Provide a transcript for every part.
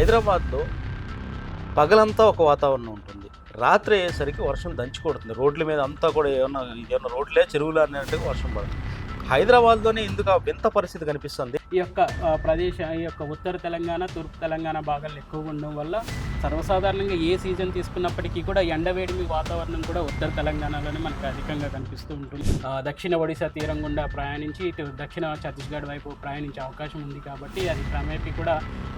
హైదరాబాద్లో పగలంతా ఒక వాతావరణం ఉంటుంది. రాత్రి అయ్యేసరికి వర్షం దంచి కొడుతుంది రోడ్ల మీద అంతా కూడా ఏమన్నా ఏమన్నా రోడ్లే చెరువులు అన్నట్టుగా వర్షం పడుతుంది. హైదరాబాద్లోనే ఎందుకు వింత పరిస్థితి కనిపిస్తుంది. ఈ యొక్క ప్రదేశ ఈ యొక్క ఉత్తర తెలంగాణ తూర్పు తెలంగాణ భాగాలు ఎక్కువగా ఉండడం వల్ల సర్వసాధారణంగా ఏ సీజన్ తీసుకున్నప్పటికీ కూడా ఎండవేడిమి వాతావరణం కూడా ఉత్తర తెలంగాణలోనే మనకు అధికంగా కనిపిస్తూ ఉంటుంది. దక్షిణ ఒడిశా తీరం గుండా ప్రయాణించి ఇటు దక్షిణ ఛత్తీస్గఢ్ వైపు ప్రయాణించే అవకాశం ఉంది కాబట్టి అది క్రమేపీ కూడా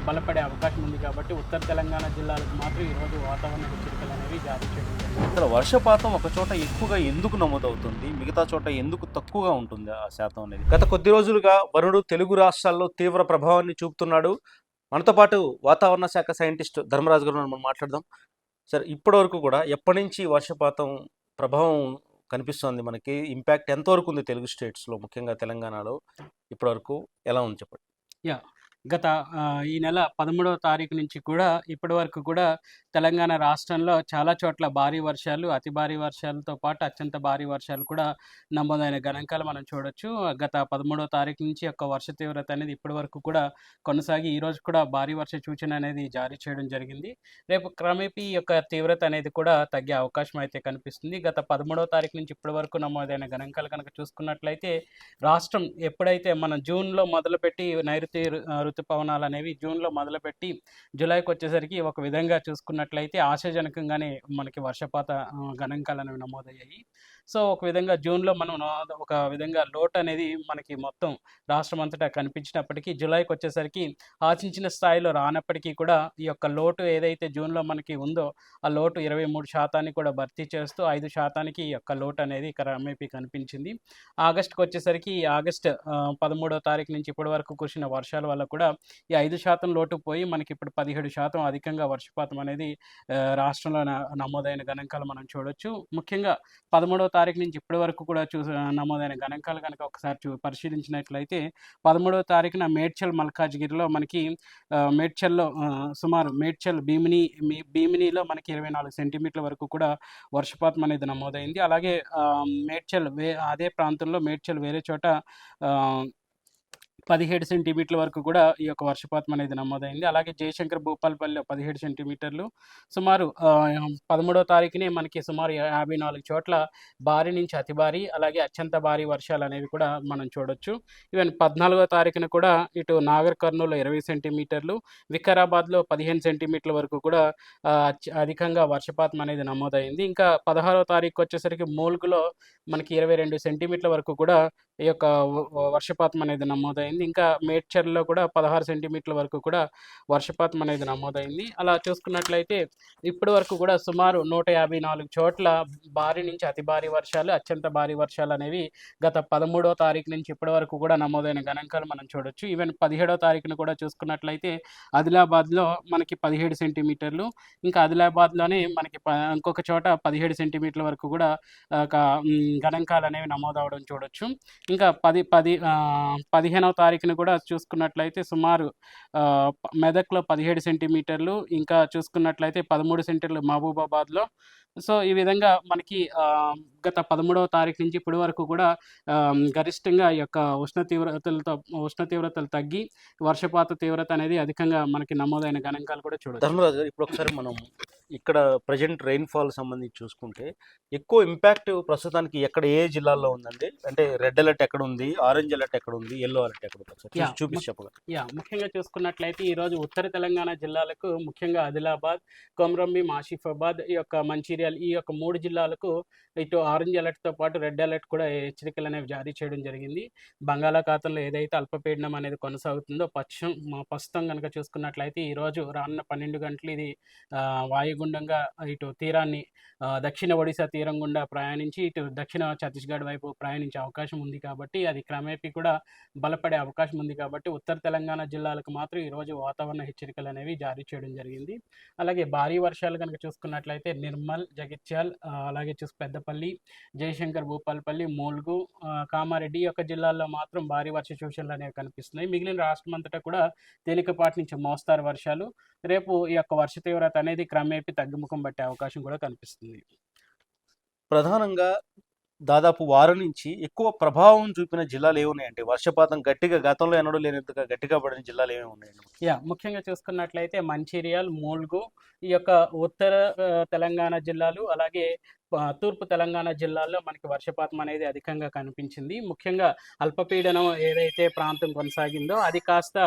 బలపడే అవకాశం ఉంది కాబట్టి ఉత్తర తెలంగాణ జిల్లాలకు మాత్రం ఈరోజు వాతావరణ హెచ్చరికలు అనేవి జారీ చేయడం అసలు వర్షపాతం ఒక చోట ఎక్కువగా ఎందుకు నమోదవుతుంది? మిగతా చోట ఎందుకు తక్కువగా ఉంటుంది ఆ శాతం అనేది. గత కొద్ది రోజులుగా వరుణుడు తెలుగు రాష్ట్రాల్లో తీవ్ర ప్రభావాన్ని చూపుతున్నాడు. మనతో పాటు వాతావరణ శాఖ సైంటిస్ట్ ధర్మరాజు గారు మనం మాట్లాడదాం. సరే ఇప్పటి వరకు కూడా ఎప్పటి నుంచి వర్షపాతం ప్రభావం కనిపిస్తోంది మనకి? ఇంపాక్ట్ ఎంతవరకు ఉంది తెలుగు స్టేట్స్లో ముఖ్యంగా తెలంగాణలో? ఇప్పటివరకు ఎలా ఉంది చెప్పండి? గత ఈ నెల పదమూడవ తారీఖు నుంచి కూడా ఇప్పటి వరకు కూడా తెలంగాణ రాష్ట్రంలో చాలా చోట్ల భారీ వర్షాలు అతి భారీ వర్షాలతో పాటు అత్యంత భారీ వర్షాలు కూడా నమోదైన గణాంకాలు మనం చూడొచ్చు. గత పదమూడవ తారీఖు నుంచి యొక్క వర్ష తీవ్రత అనేది ఇప్పటి వరకు కూడా కొనసాగి ఈరోజు కూడా భారీ వర్ష సూచన అనేది జారీ చేయడం జరిగింది. రేపు క్రమేపీ యొక్క తీవ్రత అనేది కూడా తగ్గే అవకాశం అయితే కనిపిస్తుంది. గత పదమూడవ తారీఖు నుంచి ఇప్పటి వరకు నమోదైన గణాంకాలు కనుక చూసుకున్నట్లయితే రాష్ట్రం ఎప్పుడైతే మనం జూన్లో మొదలుపెట్టి నైరుతి ఋతుపవనాలు అనేవి జూన్లో మొదలుపెట్టి జూలైకి వచ్చేసరికి ఒక విధంగా చూసుకున్నట్లయితే ఆశాజనకంగానే మనకి వర్షపాత గణాంకాలు అనేవి నమోదయ్యాయి. సో ఒక విధంగా జూన్లో మనం ఒక విధంగా లోటు అనేది మనకి మొత్తం రాష్ట్రం అంతటా కనిపించినప్పటికీ జూలైకి వచ్చేసరికి ఆశించిన స్థాయిలో రానప్పటికీ కూడా ఈ యొక్క లోటు ఏదైతే జూన్లో మనకి ఉందో ఆ లోటు ఇరవై మూడు శాతాన్ని కూడా భర్తీ చేస్తూ ఐదు శాతానికి ఈ యొక్క లోటు అనేది క్రమేపీ కనిపించింది. ఆగస్టుకి వచ్చేసరికి ఆగస్ట్ పదమూడో పదమూడవ తారీఖు నుంచి ఇప్పటి వరకు కురిసిన వర్షాల వల్ల కూడా ఈ ఐదు శాతం లోటు పోయి మనకి ఇప్పుడు పదిహేడు శాతం అధికంగా వర్షపాతం అనేది రాష్ట్రంలో నమోదైన గణాంకాలు మనం చూడొచ్చు. ముఖ్యంగా పదమూడవ తారీఖు నుంచి ఇప్పటి వరకు కూడా చూ నమోదైన గణాంకాలు కనుక ఒకసారి చూ పరిశీలించినట్లయితే పదమూడవ తారీఖున మేడ్చల్ మల్కాజ్గిరిలో మనకి మేడ్చల్లో సుమారు మేడ్చల్ భీమిని మీ- భీమినిలో మనకి ఇరవై నాలుగు సెంటీమీటర్ల వరకు కూడా వర్షపాతం అనేది నమోదైంది. అలాగే మేడ్చల్ వే అదే ప్రాంతంలో మేడ్చల్ వేరే చోట పదిహేడు సెంటీమీటర్ల వరకు కూడా ఈ యొక్క వర్షపాతం అనేది నమోదైంది. అలాగే జయశంకర్ భూపాలపల్లిలో పదిహేడు సెంటీమీటర్లు. సుమారు పదమూడో పదమూడవ తారీఖునే మనకి సుమారు యాభై నాలుగు చోట్ల భారీ నుంచి అతి భారీ అలాగే అత్యంత భారీ వర్షాలు అనేవి కూడా మనం చూడొచ్చు. ఈవెన్ పద్నాలుగో తారీఖున కూడా ఇటు నాగర్ కర్నూలులో ఇరవై సెంటీమీటర్లు వికారాబాద్లో పదిహేను సెంటీమీటర్ల వరకు కూడా అధికంగా వర్షపాతం అనేది నమోదైంది. ఇంకా పదహారో తారీఖు వచ్చేసరికి మూల్గులో మనకి ఇరవై రెండు సెంటీమీటర్ల వరకు కూడా ఈ యొక్క వర్షపాతం అనేది నమోదైంది. ఇంకా మేడ్చర్లో కూడా పదహారు సెంటీమీటర్ల వరకు కూడా వర్షపాతం అనేది నమోదైంది. అలా చూసుకున్నట్లయితే ఇప్పటి వరకు కూడా సుమారు నూట యాభై నాలుగు చోట్ల భారీ నుంచి అతి భారీ వర్షాలు అత్యంత భారీ వర్షాలు అనేవి గత పదమూడవ తారీఖు నుంచి ఇప్పటి వరకు కూడా నమోదైన గణాంకాలు మనం చూడొచ్చు. ఈవెన్ పదిహేడవ తారీఖున కూడా చూసుకున్నట్లయితే ఆదిలాబాద్లో మనకి పదిహేడు సెంటీమీటర్లు ఇంకా ఆదిలాబాద్లోనే మనకి ప- ఇంకొక చోట పదిహేడు సెంటీమీటర్ల వరకు కూడా ఒక గణాంకాలు అనేవి నమోదవడం చూడొచ్చు. ఇంకా పది పది పదిహేనవ తారీఖున కూడా చూసుకున్నట్లయితే సుమారు ఆ, మెదక్లో పదిహేడు సెంటీమీటర్లు ఇంకా చూసుకున్నట్లయితే పదమూడు సెంటీమీటర్లు మహబూబాబాద్లో. సో ఈ విధంగా మనకి ఆ, గత పదమూడవ తారీఖు నుంచి ఇప్పటి వరకు కూడా గరిష్టంగా ఈ యొక్క ఉష్ణ తీవ్రతలతో ఉష్ణ తీవ్రతలు తగ్గి వర్షపాత తీవ్రత అనేది అధికంగా మనకి నమోదైన గణాంకాలు కూడా చూడొచ్చు. ధర్మరాజు గారు ఇప్పుడు ఒకసారి మనం ఇక్కడ ప్రజెంట్ రెయిన్ఫాల్ సంబంధించి చూసుకుంటే ఎక్కువ ఇంపాక్ట్ ప్రస్తుతానికి ఎక్కడ ఏ జిల్లాల్లో ఉందండి? అంటే రెడ్ అలర్ట్ ఎక్కడ ఉంది ఆరెంజ్ అలర్ట్ ఎక్కడ ఉంది ఎల్లో అలర్ట్ ఎక్కడ ఉంది చూపించి యా ముఖ్యంగా చూసుకున్నట్లయితే ఈ రోజు ఉత్తర తెలంగాణ జిల్లాలకు ముఖ్యంగా ఆదిలాబాద్ కొమరంభీం ఆసిఫాబాద్ ఈ యొక్క మంచిర్యాల ఈ యొక్క మూడు జిల్లాలకు ఇటు ఆరెంజ్ అలర్ట్తో పాటు రెడ్ అలర్ట్ కూడా హెచ్చరికలు అనేవి జారీ చేయడం జరిగింది. బంగాళాఖాతంలో ఏదైతే అల్పపీడనం అనేది కొనసాగుతుందో పశ్చిమ ప్రస్తుతం కనుక చూసుకున్నట్లయితే ఈ రోజు రానున్న పన్నెండు గంటలు ఇది ఆ, గుండంగా ఇటు తీరాన్ని దక్షిణ ఒడిశా తీరం గుండా ప్రయాణించి ఇటు దక్షిణ ఛత్తీస్గఢ్ వైపు ప్రయాణించే అవకాశం ఉంది కాబట్టి అది క్రమేపీ కూడా బలపడే అవకాశం ఉంది కాబట్టి ఉత్తర తెలంగాణ జిల్లాలకు మాత్రం ఈరోజు వాతావరణ హెచ్చరికలు అనేవి జారీ చేయడం జరిగింది. అలాగే భారీ వర్షాలు కనుక చూసుకున్నట్లయితే నిర్మల్ జగిత్యాల్ అలాగే చూసి పెద్దపల్లి జయశంకర్ భూపాలపల్లి మూల్గు కామారెడ్డి యొక్క జిల్లాల్లో మాత్రం భారీ వర్ష సూచనలు అనేవి కనిపిస్తున్నాయి. మిగిలిన రాష్ట్రం అంతటా కూడా తేలికపాటి నుంచి మోస్తారు వర్షాలు. రేపు ఈ యొక్క వర్ష తీవ్రత అనేది క్రమేపీ తగ్గుముఖం పట్టే అవకాశం కూడా కనిపిస్తుంది. ప్రధానంగా దాదాపు వారం నుంచి ఎక్కువ ప్రభావం చూపిన జిల్లాలు ఏమున్నాయంటే వర్షపాతం గట్టిగా గతంలో ఎన్నడూ లేనంతగా గట్టిగా పడిన జిల్లాలు ఏమి ఉన్నాయండి? యా ముఖ్యంగా చూసుకున్నట్లయితే మంచిర్యాల్ మూల్గు ఈ యొక్క ఉత్తర తెలంగాణ జిల్లాలు అలాగే తూర్పు తెలంగాణ జిల్లాల్లో మనకి వర్షపాతం అనేది అధికంగా కనిపించింది. ముఖ్యంగా అల్పపీడనం ఏదైతే ప్రాంతం కొనసాగిందో అది కాస్త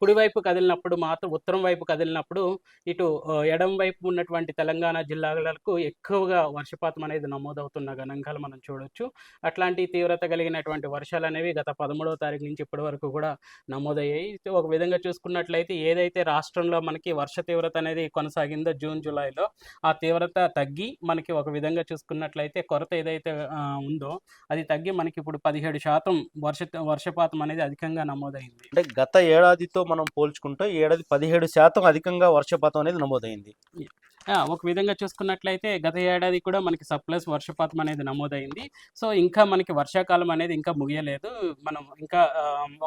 కుడివైపు కదిలినప్పుడు మాత్రం ఉత్తరం వైపు కదిలినప్పుడు ఇటు ఎడం వైపు ఉన్నటువంటి తెలంగాణ జిల్లాలకు ఎక్కువగా వర్షపాతం అనేది నమోదవుతున్న గణాంకాలు మనం చూడొచ్చు. అట్లాంటి తీవ్రత కలిగినటువంటి వర్షాలు అనేవి గత పదమూడవ తారీఖు నుంచి ఇప్పటి వరకు కూడా నమోదయ్యాయి. ఒక విధంగా చూసుకున్నట్లయితే ఏదైతే రాష్ట్రంలో మనకి వర్ష తీవ్రత అనేది కొనసాగిందో జూన్ జూలైలో ఆ తీవ్రత తగ్గి మనకి ఒక విధంగా చూసుకున్నట్లయితే కొరత ఏదైతే ఉందో అది తగ్గి మనకి ఇప్పుడు పదిహేడు శాతం వర్ష వర్షపాతం అనేది అధికంగా నమోదైంది. అంటే గత ఏడాదితో మనం పోల్చుకుంటే ఏడాది పదిహేడు శాతం అధికంగా వర్షపాతం అనేది నమోదైంది. ఒక విధంగా చూసుకున్నట్లయితే గత ఏడాది కూడా మనకి సప్లస్ వర్షపాతం అనేది నమోదైంది. సో ఇంకా మనకి వర్షాకాలం అనేది ఇంకా ముగియలేదు. మనం ఇంకా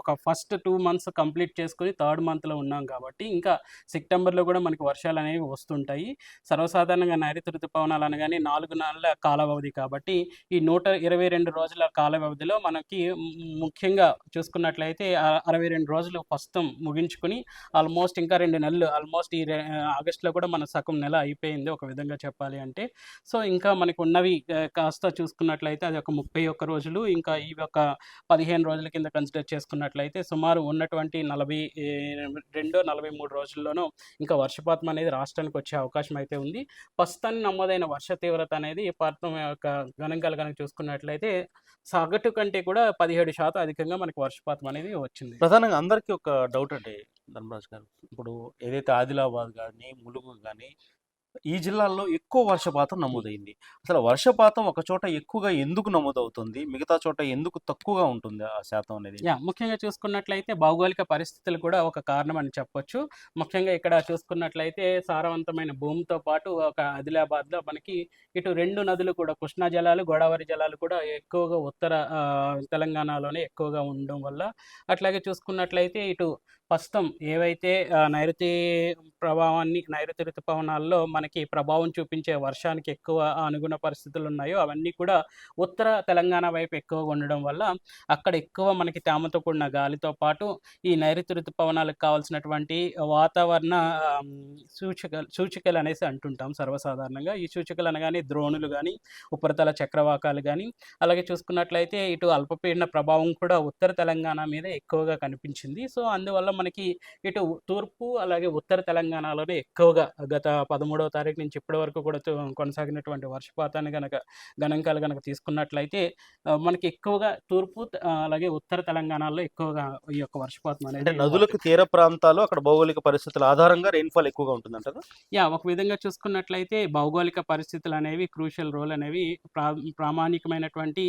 ఒక ఫస్ట్ టూ మంత్స్ కంప్లీట్ చేసుకుని థర్డ్ మంత్లో ఉన్నాం కాబట్టి ఇంకా సెప్టెంబర్లో కూడా మనకి వర్షాలు అనేవి వస్తుంటాయి. సర్వసాధారణంగా నైరుతి ఋతుపవనాలు అనగానే నాలుగు నెలల కాల వ్యవధి కాబట్టి ఈ నూట ఇరవై రెండు రోజుల కాల వ్యవధిలో మనకి ముఖ్యంగా చూసుకున్నట్లయితే అరవై రెండు రోజులు ప్రస్తుతం ముగించుకుని ఆల్మోస్ట్ ఇంకా రెండు నెలలు ఆల్మోస్ట్ ఈ ఆగస్టులో కూడా మన సగం నెల అయిపోయింది ఒక విధంగా చెప్పాలి అంటే. సో ఇంకా మనకు ఉన్నవి కాస్త చూసుకున్నట్లయితే అది ఒక ముప్పై ఒక్క రోజులు ఇంకా ఇవి ఒక పదిహేను రోజుల కింద కన్సిడర్ చేసుకున్నట్లయితే సుమారు ఉన్నటువంటి నలభై రెండు నలభై మూడు రోజుల్లోనూ ఇంకా వర్షపాతం అనేది రాష్ట్రానికి వచ్చే అవకాశం అయితే ఉంది. ప్రస్తుతాన్ని నమోదైన వర్ష తీవ్రత అనేది ఈ ప్రాంతం యొక్క గణాంకాలు కనుక చూసుకున్నట్లయితే సగటు కంటే కూడా పదిహేడు శాతం అధికంగా మనకి వర్షపాతం అనేది వచ్చింది. ప్రధానంగా అందరికీ ఒక డౌట్ అంటే ధర్మరాజ్ గారు. ఇప్పుడు ఏదైతే ఆదిలాబాద్ కానీ ములుగు కానీ ఈ జిల్లాల్లో ఎక్కువ వర్షపాతం నమోదైంది. అసలు వర్షపాతం ఒక చోట ఎక్కువగా ఎందుకు నమోదవుతుంది? మిగతా చోట ఎందుకు తక్కువగా ఉంటుంది ఆ శాతం అనేది? యా ముఖ్యంగా చూసుకున్నట్లయితే భౌగోళిక పరిస్థితులు కూడా ఒక కారణం అని చెప్పొచ్చు. ముఖ్యంగా ఇక్కడ చూసుకున్నట్లయితే సారవంతమైన భూమితో పాటు ఒక ఆదిలాబాద్లో మనకి ఇటు రెండు నదులు కూడా కృష్ణా జలాలు గోదావరి జలాలు కూడా ఎక్కువగా ఉత్తర తెలంగాణలోనే ఎక్కువగా ఉండడం వల్ల అట్లాగే చూసుకున్నట్లయితే ఇటు ప్రస్తుతం ఏవైతే నైరుతి ప్రభావాన్ని నైరుతి ఋతుపవనాల్లో మనకి ప్రభావం చూపించే వర్షానికి ఎక్కువ అనుగుణ పరిస్థితులు ఉన్నాయో అవన్నీ కూడా ఉత్తర తెలంగాణ వైపు ఎక్కువగా ఉండడం వల్ల అక్కడ ఎక్కువ మనకి తేమతో కూడిన గాలితో పాటు ఈ నైరుతి ఋతుపవనాలకు కావాల్సినటువంటి వాతావరణ సూచిక సూచికలు సూచికలు అనేసి అంటుంటాం సర్వసాధారణంగా. ఈ సూచికలు అనగానే ద్రోణులు కానీ ఉపరితల చక్రవాకాలు కానీ అలాగే చూసుకున్నట్లయితే ఇటు అల్పపీడన ప్రభావం కూడా ఉత్తర తెలంగాణ మీద ఎక్కువగా కనిపించింది. సో అందువల్ల మనకి ఇటు తూర్పు అలాగే ఉత్తర తెలంగాణలోనే ఎక్కువగా గత పదమూడవ తారీఖు నుంచి ఇప్పటి వరకు కూడా కొనసాగినటువంటి వర్షపాతాన్ని కనుక గణాంకాలు కనుక తీసుకున్నట్లయితే మనకి ఎక్కువగా తూర్పు అలాగే ఉత్తర తెలంగాణలో ఎక్కువగా ఈ యొక్క వర్షపాతం అంటే అనేది నదులకు తీర ప్రాంతాలు అక్కడ భౌగోళిక పరిస్థితుల ఆధారంగా రెయిన్ఫాల్ ఎక్కువగా ఉంటుందంటారా యా ఒక విధంగా చూసుకున్నట్లయితే భౌగోళిక పరిస్థితులు అనేవి క్రూషియల్ రోల్ అనేవి ప్రా ప్రామాణికమైనటువంటి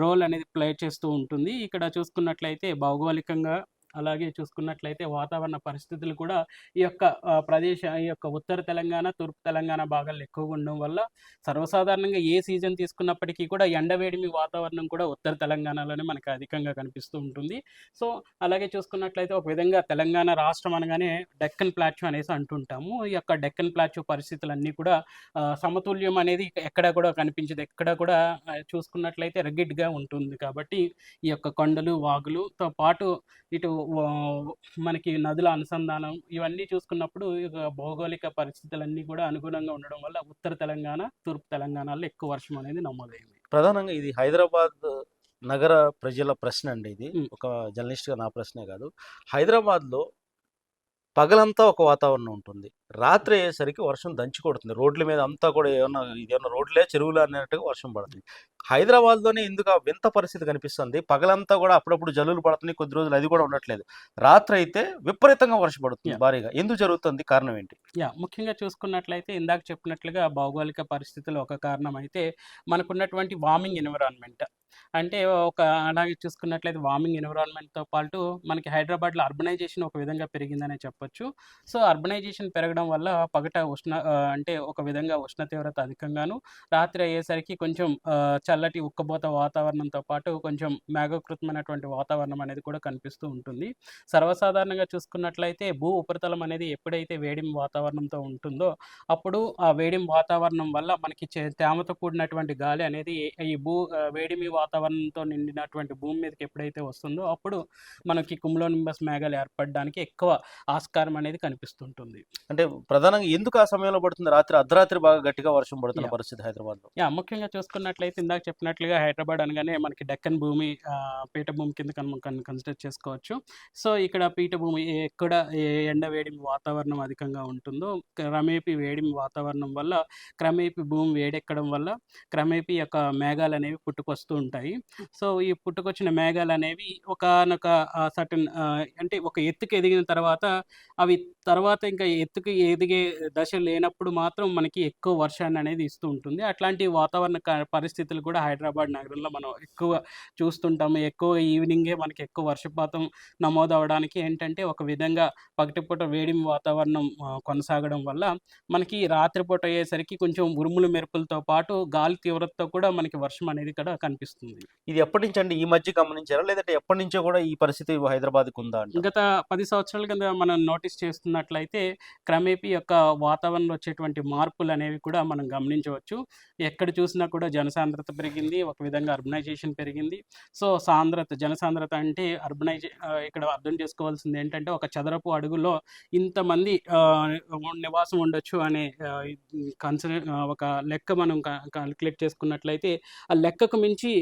రోల్ అనేది ప్లే చేస్తూ ఉంటుంది. ఇక్కడ చూసుకున్నట్లయితే భౌగోళికంగా అలాగే చూసుకున్నట్లయితే వాతావరణ పరిస్థితులు కూడా ఈ యొక్క ప్రదేశం ప్రదేశ ఈ యొక్క ఉత్తర తెలంగాణ తూర్పు తెలంగాణ భాగాలు ఎక్కువగా ఉండడం వల్ల సర్వసాధారణంగా ఏ సీజన్ తీసుకున్నప్పటికీ కూడా ఎండవేడిమి వాతావరణం కూడా ఉత్తర తెలంగాణలోనే మనకు అధికంగా కనిపిస్తూ ఉంటుంది. సో అలాగే చూసుకున్నట్లయితే ఒక విధంగా తెలంగాణ రాష్ట్రం అనగానే డెక్కన్ ప్లాట్యూ అనేసి అంటుంటాము. ఈ యొక్క డెక్కన్ ప్లాట్యూ పరిస్థితులన్నీ కూడా సమతుల్యం అనేది ఎక్కడ కూడా కనిపించదు. ఎక్కడ కూడా చూసుకున్నట్లయితే రగ్గిడ్గా ఉంటుంది కాబట్టి ఈ యొక్క కొండలు వాగులుతో పాటు ఇటు మనకి నదుల అనుసంధానం ఇవన్నీ చూసుకున్నప్పుడు భౌగోళిక పరిస్థితులన్నీ కూడా అనుగుణంగా ఉండడం వల్ల ఉత్తర తెలంగాణ తూర్పు తెలంగాణలో ఎక్కువ వర్షం అనేది నమోదైంది. ప్రధానంగా ఇది హైదరాబాద్ నగర ప్రజల ప్రశ్న అండి ఇది. ఒక జర్నలిస్ట్గా నా ప్రశ్నే కాదు. హైదరాబాద్లో పగలంతా ఒక వాతావరణం ఉంటుంది. రాత్రి అయ్యేసరికి వర్షం దంచి కొడుతుంది. రోడ్ల మీద అంతా కూడా ఏమన్నా ఇదేమన్నా రోడ్లే చెరువులు అన్నట్టుగా వర్షం పడుతుంది. హైదరాబాద్లోనే ఎందుకు ఆ వింత పరిస్థితి కనిపిస్తుంది. పగలంతా కూడా అప్పుడప్పుడు జల్లులు పడుతున్నాయి. కొద్ది రోజులు అది కూడా ఉండట్లేదు. రాత్రి అయితే విపరీతంగా వర్షం పడుతుంది. భారీగా. ఎందుకు జరుగుతుంది? కారణం ఏంటి? యా ముఖ్యంగా చూసుకున్నట్లయితే ఇందాక చెప్పినట్లుగా భౌగోళిక పరిస్థితులు ఒక కారణం అయితే మనకున్నటువంటి వార్మింగ్ ఎన్విరాన్మెంట్. అంటే ఒక అలాగే చూసుకున్నట్లయితే వార్మింగ్ ఎన్విరాన్మెంట్‌తో పాటు మనకి హైదరాబాద్‌లో అర్బనైజేషన్ ఒక విధంగా పెరిగిందనే చెప్పొచ్చు. సో, అర్బనైజేషన్ పెరగడం వల్ల పగట ఉష్ణ అంటే ఒక విధంగా ఉష్ణ తీవ్రత అధికంగాను, రాత్రి అయ్యేసరికి కొంచెం చల్లటి ఉక్కబోత వాతావరణంతో పాటు కొంచెం మేఘకృతమైనటువంటి వాతావరణం అనేది కూడా కనిపిస్తూ ఉంటుంది. సర్వసాధారణంగా చూసుకున్నట్లయితే భూ ఉపరితలం అనేది ఎప్పుడైతే వేడిమి వాతావరణంతో ఉంటుందో, అప్పుడు ఆ వేడిం వాతావరణం వల్ల మనకి చే తేమతో కూడినటువంటి గాలి అనేది ఈ భూ వేడిమి వాతావరణంతో నిండినటువంటి భూమి మీదకి ఎప్పుడైతే వస్తుందో, అప్పుడు మనకి కుములోనింబస్ మేఘాలు ఏర్పడడానికి ఎక్కువ ఆస్కారం అనేది కనిపిస్తుంటుంది. అంటే ప్రధానంగా ఎందుకు ఆ సమయంలో పడుతుంది? రాత్రి అర్ధరాత్రి బాగా గట్టిగా వర్షం పడుతున్న! పరిస్థితి హైదరాబాద్‌లో. యాహ్! ముఖ్యంగా చూసుకున్నట్లయితే ఇందాక చెప్పినట్లుగా హైదరాబాద్ అనగానే మనకి డెక్కన్ భూమి పీఠభూమి కింద కన్ కన్ కన్సిడర్ చేసుకోవచ్చు. సో, ఇక్కడ పీఠభూమి ఎక్కడ ఏ ఎండ వేడిమి వాతావరణం అధికంగా ఉంటుందో, క్రమేపీ వేడిమి వాతావరణం వల్ల, క్రమేపీ భూమి వేడెక్కడం వల్ల, క్రమేపీ యొక్క మేఘాలనేవి పుట్టుకొస్తూ ఉంటాయి. సో, ఈ పుట్టుకొచ్చిన మేఘాలనేవి ఒకానొక ఒకనొక సర్టెన్ అంటే ఒక ఎత్తుకి ఎదిగిన తర్వాత, అవి తర్వాత ఇంకా ఎత్తుకి ఎదిగే దశ లేనప్పుడు మాత్రం మనకి ఎక్కువ వర్షాన్ననేది ఇస్తూ ఉంటుంది. అట్లాంటి వాతావరణ పరిస్థితులు కూడా హైదరాబాద్ నగరంలో మనం ఎక్కువ చూస్తుంటాము. ఎక్కువ ఈవినింగే మనకి ఎక్కువ వర్షపాతం నమోదవ్వడానికి ఏంటంటే, ఒక విధంగా పగటిపూట వేడిమి వాతావరణం కొనసాగడం వల్ల, మనకి రాత్రిపూట అయ్యేసరికి కొంచెం ఉరుములు, మెరుపులతో పాటు గాలి తీవ్రతతో కూడా మనకి వర్షం అనేది ఇక్కడ కనిపిస్తుంది. ఇది ఎప్పటినుంచండి? ఈ మధ్య గమనించారా? లేదంటే ఎప్పటినుంచో కూడా ఈ పరిస్థితి హైదరాబాద్‌కి ఉందా? గత 10 సంవత్సరాల కింద మనం నోటీస్ చూసుకున్నట్లయితే క్రమేపీ యొక్క వాతావరణంలో వచ్చేటువంటి మార్పులు అనేవి కూడా మనం గమనించవచ్చు. ఎక్కడ చూసినా కూడా జనసాంద్రత పెరిగింది. ఒక విధంగా అర్బనైజేషన్ పెరిగింది. సో, సాంద్రత జనసాంద్రత అంటే అర్బనైజే ఇక్కడ అర్థం చేసుకోవాల్సింది ఏంటంటే, ఒక చదరపు అడుగులో ఇంతమంది నివాసం ఉండొచ్చు అనే కన్సర్ ఒక లెక్క మనం కాలిక్యులేట్ చేసుకున్నట్లయితే, ఆ లెక్కకు మించి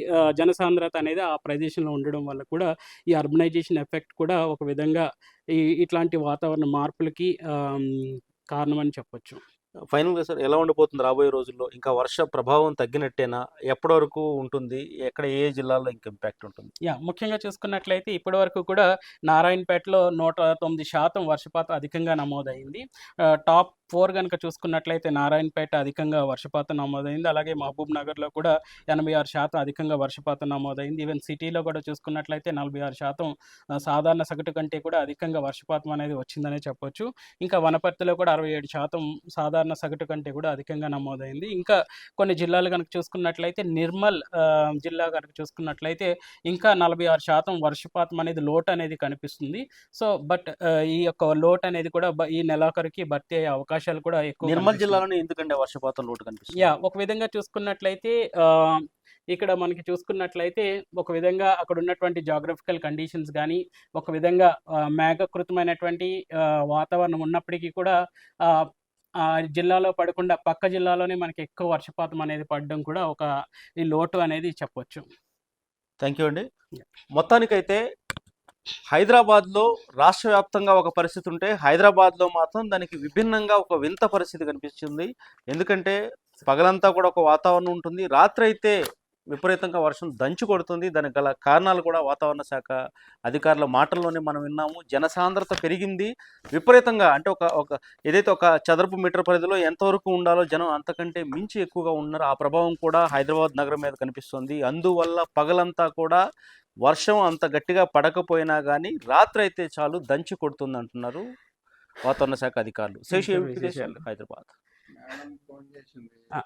జనసాంద్రత అనేది ఆ ప్రదేశంలో ఉండడం వల్ల కూడా, ఈ అర్బనైజేషన్ ఎఫెక్ట్ కూడా ఒక విధంగా ఇట్లాంటి వాతావరణ మార్పులకి కారణమని చెప్పొచ్చు. ఫైనల్‌గా సార్ ఎలా ఉండబోతుంది రాబోయే రోజుల్లో? ఇంకా వర్ష ప్రభావం తగ్గినట్టేనా? ఎప్పటి వరకు ఉంటుంది? ఎక్కడ ఏ జిల్లాల్లో ఇంకా ఇంపాక్ట్ ఉంటుంది? యాహ్! ముఖ్యంగా చూసుకున్నట్లయితే ఇప్పటివరకు కూడా నారాయణపేటలో 109% వర్షపాతం అధికంగా నమోదయింది. ఆహ్, టాప్ ఫోర్ కనుక చూసుకున్నట్లయితే నారాయణపేట అధికంగా వర్షపాతం నమోదైంది. అలాగే మహబూబ్ నగర్‌లో కూడా 86% అధికంగా వర్షపాతం నమోదైంది. ఈవెన్ సిటీలో కూడా చూసుకున్నట్లయితే నలభై ఆరు శాతం సాధారణ సగటు కంటే కూడా అధికంగా వర్షపాతం అనేది వచ్చిందనే చెప్పొచ్చు. ఇంకా వనపర్తిలో కూడా 67% సాధారణ సగటు కంటే కూడా అధికంగా నమోదైంది. ఇంకా కొన్ని జిల్లాలు కనుక చూసుకున్నట్లయితే నిర్మల్ జిల్లా కనుక చూసుకున్నట్లయితే ఇంకా 46% వర్షపాతం అనేది లోటు అనేది కనిపిస్తుంది. సో, బట్ ఈ యొక్క లోటు అనేది కూడా బ ఈ నెలాఖరుకి భర్తీ అయ్యే అవకాశం అవకాశాలు కూడా ఎక్కువ నిర్మల్. జిల్లాలోనే ఎందుకండి ఆ వర్షపాతం లోటు కనిపిస్తుంది? యాహ్! ఒక విధంగా చూసుకున్నట్లయితే ఇక్కడ మనకి చూసుకున్నట్లయితే ఒక విధంగా అక్కడ ఉన్నటువంటి జియోగ్రాఫికల్ కండిషన్స్ గాని, ఒక విధంగా మేఘకృతమైనటువంటి వాతావరణం ఉన్నప్పటికీ కూడా జిల్లాలో పడకుండా పక్క జిల్లాలోనే మనకి ఎక్కువ వర్షపాతం అనేది పడడం కూడా ఒక ఈ లోటు అనేది చెప్పొచ్చు. థాంక్ యూ అండి. మొత్తానికైతే హైదరాబాద్‌లో రాష్ట్ర వ్యాప్తంగా ఒక పరిస్థితి ఉంటే, హైదరాబాద్‌లో మాత్రం దానికి విభిన్నంగా ఒక వింత పరిస్థితి కనిపిస్తుంది. ఎందుకంటే పగలంతా కూడా ఒక వాతావరణం ఉంటుంది. రాత్రయితే విపరీతంగా వర్షం దంచి కొడుతుంది. దానికి గల కారణాలు కూడా వాతావరణ శాఖ అధికారుల మాటల్లోనే మనం విన్నాము. జనసాంద్రత పెరిగింది. విపరీతంగా అంటే ఒక ఒక ఏదైతే ఒక చదరపు మీటర్ పరిధిలో ఎంతవరకు ఉండాలో జనం అంతకంటే మించి ఎక్కువగా ఉన్నారు. ఆ ప్రభావం కూడా హైదరాబాద్ నగరం మీద కనిపిస్తుంది. అందువల్ల పగలంతా కూడా వర్షం అంత గట్టిగా పడకపోయినా గానీ, రాత్రయితే చాలు దంచి కొడుతుందంటున్నారు వాతావరణ శాఖ అధికారులు. శేషు. హైదరాబాద్. ఆ!